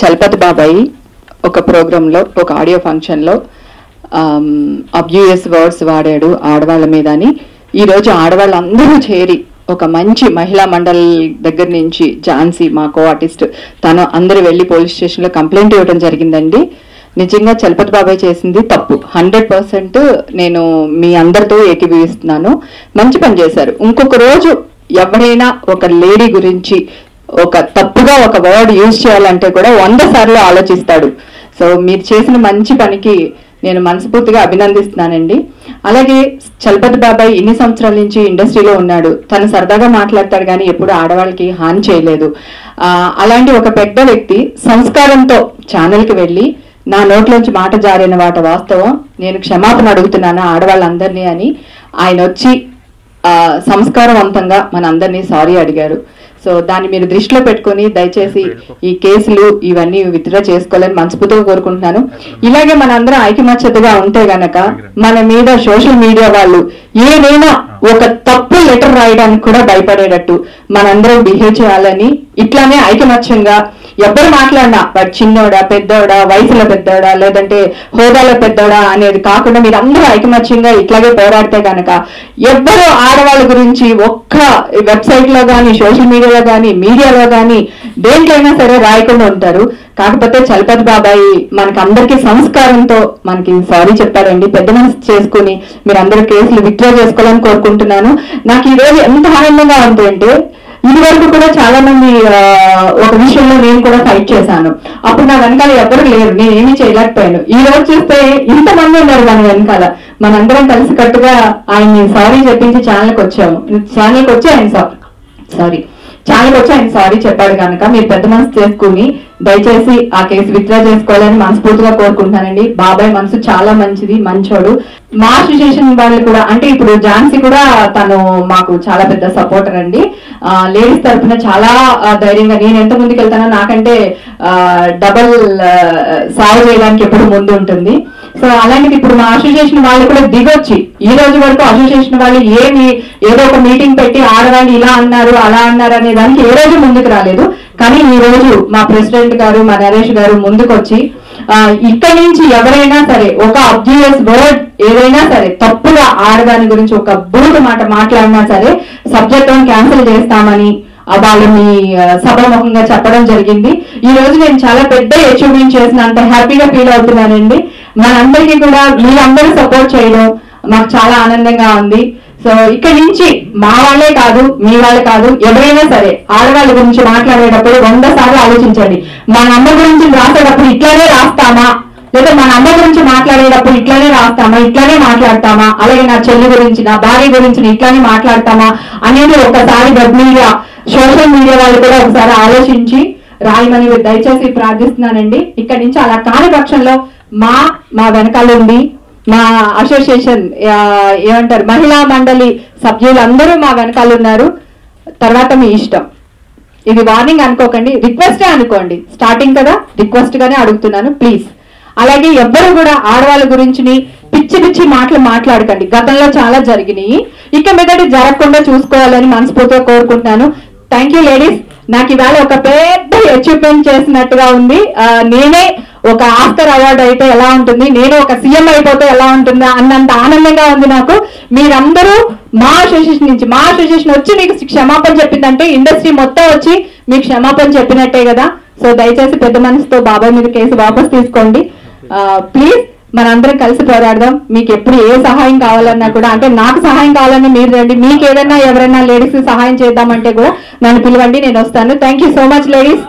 చలపతి బాబాయి ఒక ప్రోగ్రాంలో ఒక ఆడియో ఫంక్షన్లో అబ్యూఎస్ వర్డ్స్ వాడాడు ఆడవాళ్ళ మీద అని. ఈరోజు ఆడవాళ్ళందరూ చేరి ఒక మంచి మహిళా మండల్ దగ్గర నుంచి ఝాన్సీ మా కో ఆర్టిస్ట్ తను అందరూ వెళ్ళి పోలీస్ స్టేషన్లో కంప్లైంట్ ఇవ్వడం జరిగిందండి. నిజంగా చలపతి బాబాయ్ చేసింది తప్పు. హండ్రెడ్ పర్సెంట్ నేను మీ అందరితో ఏకీభవిస్తున్నాను. మంచి పని చేశారు. ఇంకొక రోజు ఎవరైనా ఒక లేడీ గురించి ఒక తప్పుగా ఒక వర్డ్ యూజ్ చేయాలంటే కూడా వంద సార్లు ఆలోచిస్తాడు. సో మీరు చేసిన మంచి పనికి నేను మనస్ఫూర్తిగా అభినందిస్తున్నానండి. అలాగే చలపతి బాబాయ్ ఇన్ని సంవత్సరాల నుంచి ఇండస్ట్రీలో ఉన్నాడు. తను సరదాగా మాట్లాడతాడు కానీ ఎప్పుడు ఆడవాళ్ళకి హాని చేయలేదు. అలాంటి ఒక పెద్ద వ్యక్తి సంస్కారంతో ఛానల్కి వెళ్ళి నా నోట్లోంచి మాట జారిన వాట వాస్తవం నేను క్షమాపణ అడుగుతున్నాను ఆడవాళ్ళందరినీ అని ఆయన వచ్చి సంస్కారవంతంగా మనందరినీ సారీ అడిగారు. సో దాన్ని మీరు దృష్టిలో పెట్టుకొని దయచేసి ఈ కేసులు ఇవన్నీ విత్డ్రా చేసుకోవాలని మనస్ఫూర్తిగా కోరుకుంటున్నాను. ఇలాగే మనందరం ఐకమత్యతగా ఉంటే గనక మన మీద సోషల్ మీడియా వాళ్ళు ఏదైనా ఒక తప్పు లెటర్ రాయడానికి కూడా భయపడేటట్టు మనందరం బిహేవ్ చేయాలని ఇట్లానే ఐకమత్యంగా ఎవ్వరు మాట్లాడినా చిన్నోడా పెద్దోడా వయసులో పెద్దోడా లేదంటే హోదాలో పెద్దోడా అనేది కాకుండా మీరు అందరూ ఐకమత్యంగా ఇట్లాగే పోరాడితే కనుక ఎవ్వరు ఆడవాళ్ళ గురించి ఒక్క వెబ్సైట్లో కానీ సోషల్ మీడియాలో కానీ మీడియాలో కానీ దేంట్లైనా సరే రాయకుండా ఉంటారు. కాకపోతే చలపతి బాబాయి మనకి అందరికీ సంస్కారంతో మనకి సారీ చెప్పారండి. పెద్ద మనసు చేసుకుని మీరు అందరూ కేసులు విత్డ్రా చేసుకోవాలని కోరుకుంటున్నాను. నాకు ఈ రోజు ఎంత ఆనందంగా ఉంది అంటే ఇది వరకు కూడా చాలా మంది ఒక విషయంలో నేను కూడా ఫైట్ చేశాను. అప్పుడు నా వెనకాల ఎవరు లేరు నేను ఏమీ చేయలేకపోయాను. ఈ రోజు చూస్తే ఇంతమంది ఉన్నారు దాని వెనకాల. మనందరం కలిసి కట్టుగా ఆయన్ని సారీ చెప్పించి ఛానల్కి వచ్చాము. ఛానల్కి వచ్చి ఆయన సారీ ఛానల్కి వచ్చి ఆయన సారీ చెప్పాడు కనుక మీరు పెద్ద మనసు చేసుకుని దయచేసి ఆ కేసు విత్డ్రా చేసుకోవాలని మనస్ఫూర్తిగా కోరుకుంటానండి బాబాయ్ మనసు చాలా మంచిది మంచోడు. మా అసోసియేషన్ వాళ్ళు కూడా అంటే ఇప్పుడు ఝాన్సీ కూడా తను మాకు చాలా పెద్ద సపోర్టర్ అండి. లేడీస్ తరఫున చాలా ధైర్యంగా నేను ఎంత ముందుకు వెళ్తానో నాకంటే డబల్ సాల్వ్ చేయడానికి ఎప్పుడు ముందు ఉంటుంది. సో అలాంటిది ఇప్పుడు మా అసోసియేషన్ వాళ్ళు కూడా దిగొచ్చి ఈ రోజు వరకు అసోసియేషన్ వాళ్ళు ఏమి ఏదో ఒక మీటింగ్ పెట్టి ఆడవాళ్ళు ఇలా అన్నారు అలా అన్నారు అనే దానికి ఏ రోజు ముందుకు రాలేదు. కానీ ఈ రోజు మా ప్రెసిడెంట్ గారు మా నరేష్ గారు ముందుకొచ్చి ఇక్కడి నుంచి ఎవరైనా సరే ఒక అబ్జియస్ వర్డ్ ఏదైనా సరే తప్పుగా ఆడదాని గురించి ఒక బూడు మాట మాట్లాడినా సరే సబ్జెక్ట్ క్యాన్సిల్ చేస్తామని ఆ వాళ్ళని సభాముఖంగా చెప్పడం జరిగింది. ఈ రోజు నేను చాలా పెద్ద అచీవ్మెంట్ చేసిన అంత హ్యాపీగా ఫీల్ అవుతున్నానండి. మనందరికీ కూడా మీరందరూ సపోర్ట్ చేయడం మాకు చాలా ఆనందంగా ఉంది. సో ఇక్కడ నుంచి మా వాళ్ళే కాదు మీ వాళ్ళే కాదు ఎవరైనా సరే ఆడవాళ్ళ గురించి మాట్లాడేటప్పుడు వంద సార్లు ఆలోచించండి. మన అమ్మ గురించి రాసేటప్పుడు ఇట్లానే రాస్తామా? లేదా మన అమ్మ గురించి మాట్లాడేటప్పుడు ఇట్లానే రాస్తామా? ఇట్లానే మాట్లాడతామా? అలాగే నా చెల్లి గురించి నా భార్య గురించి ఇట్లానే మాట్లాడతామా? అనేది ఒకసారి వెబ్ మీడియా సోషల్ మీడియా వాళ్ళు కూడా ఒకసారి ఆలోచించి రాయమని దయచేసి ప్రార్థిస్తున్నానండి. ఇక్కడ నుంచి అలా కాని పక్షంలో మా మా వెనకాల ఉంది మా అసోసియేషన్ ఏమంటారు మహిళా మండలి సభ్యులందరూ మా వెనకాల ఉన్నారు. తర్వాత మీ ఇష్టం. ఇది వార్నింగ్ అనుకోకండి రిక్వెస్టే అనుకోండి. స్టార్టింగ్ కదా రిక్వెస్ట్ గానే అడుగుతున్నాను ప్లీజ్. అలాగే ఎవ్వరు కూడా ఆడవాళ్ళ గురించి పిచ్చి పిచ్చి మాటలు మాట్లాడకండి. గతంలో చాలా జరిగినాయి. ఇక మీదటి జరగకుండా చూసుకోవాలని మనస్ఫూర్తిగా కోరుకుంటున్నాను. థ్యాంక్ యూ లేడీస్ నాకు ఇవాళ ఒక పెద్ద అచీవ్మెంట్ చేసినట్టుగా ఉంది. నేనే ఒక ఆస్కర్ అవార్డు అయితే ఎలా ఉంటుంది? నేను ఒక సీఎం అయిపోతే ఎలా ఉంటుందా? అన్నంత ఆనందంగా ఉంది నాకు. మీరందరూ మా అసోసియేషన్ నుంచి మా అసోసియేషన్ వచ్చి మీకు క్షమాపణ చెప్పిందంటే ఇండస్ట్రీ మొత్తం వచ్చి మీకు క్షమాపణ చెప్పినట్టే కదా. సో దయచేసి పెద్ద మనసుతో బాబాయ్ మీద కేసు వాపస్ తీసుకోండి. ప్లీజ్ మనందరం కలిసి పోరాడదాం. మీకు ఎప్పుడు ఏ సహాయం కావాలన్నా కూడా అంటే నాకు సహాయం కావాలన్నా మీరు రండి. మీకు ఏదైనా ఎవరైనా లేడీస్ సహాయం చేద్దామంటే కూడా నన్ను పిలవండి నేను వస్తాను. Thank you so much ladies